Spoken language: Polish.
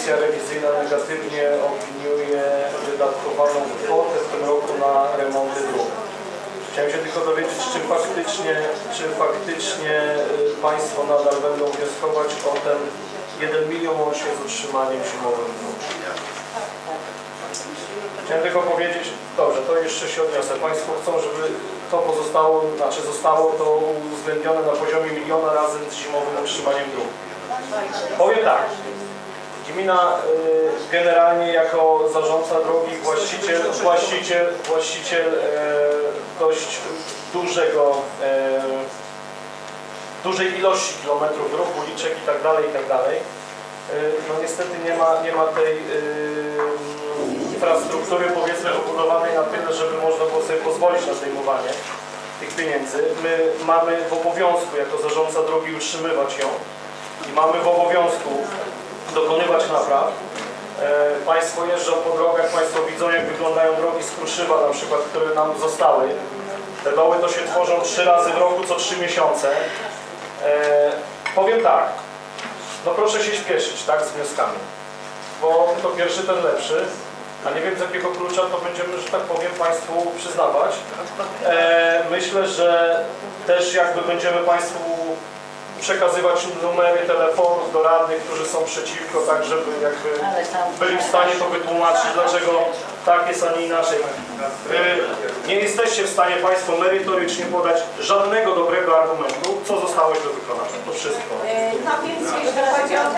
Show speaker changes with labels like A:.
A: komisja rewizyjna negatywnie opiniuje wydatkowaną kwotę w tym roku na remonty dróg. Chciałem się tylko dowiedzieć, czy faktycznie, czy faktycznie y, Państwo nadal będą wnioskować o ten 1 milion łącznie z utrzymaniem zimowym. Chciałem tylko powiedzieć, dobrze, to jeszcze się odniosę. Państwo chcą, żeby to pozostało, znaczy zostało to uwzględnione na poziomie miliona razem z zimowym utrzymaniem dróg. Powiem tak. Gmina y, generalnie jako zarządca drogi, właściciel, właściciel, właściciel e, dość dużego, e, dużej ilości kilometrów dróg, uliczek i tak dalej, i tak. E, No niestety nie ma, nie ma tej y, infrastruktury powiedzmy wybudowanej na tyle, żeby można było sobie pozwolić na zdejmowanie tych pieniędzy. My mamy w obowiązku jako zarządca drogi utrzymywać ją i mamy w obowiązku dokonywać napraw. E, Państwo jeżdżą po drogach, Państwo widzą jak wyglądają drogi z Kruszywa na przykład, które nam zostały. Te doły to się tworzą trzy razy w roku, co trzy miesiące. E, powiem tak, no proszę się śpieszyć tak, z wnioskami, bo to pierwszy ten lepszy, a nie wiem z jakiego klucza to będziemy, że tak powiem, Państwu przyznawać. E, myślę, że też jakby będziemy Państwu przekazywać numery telefonów do radnych, którzy są przeciwko, tak żeby jakby byli w stanie to wytłumaczyć, dlaczego tak jest, a nie inaczej. Wy nie jesteście w stanie Państwo merytorycznie podać żadnego dobrego argumentu, co zostało źle wykonane. To wszystko.
B: No więc jeśli chodzi o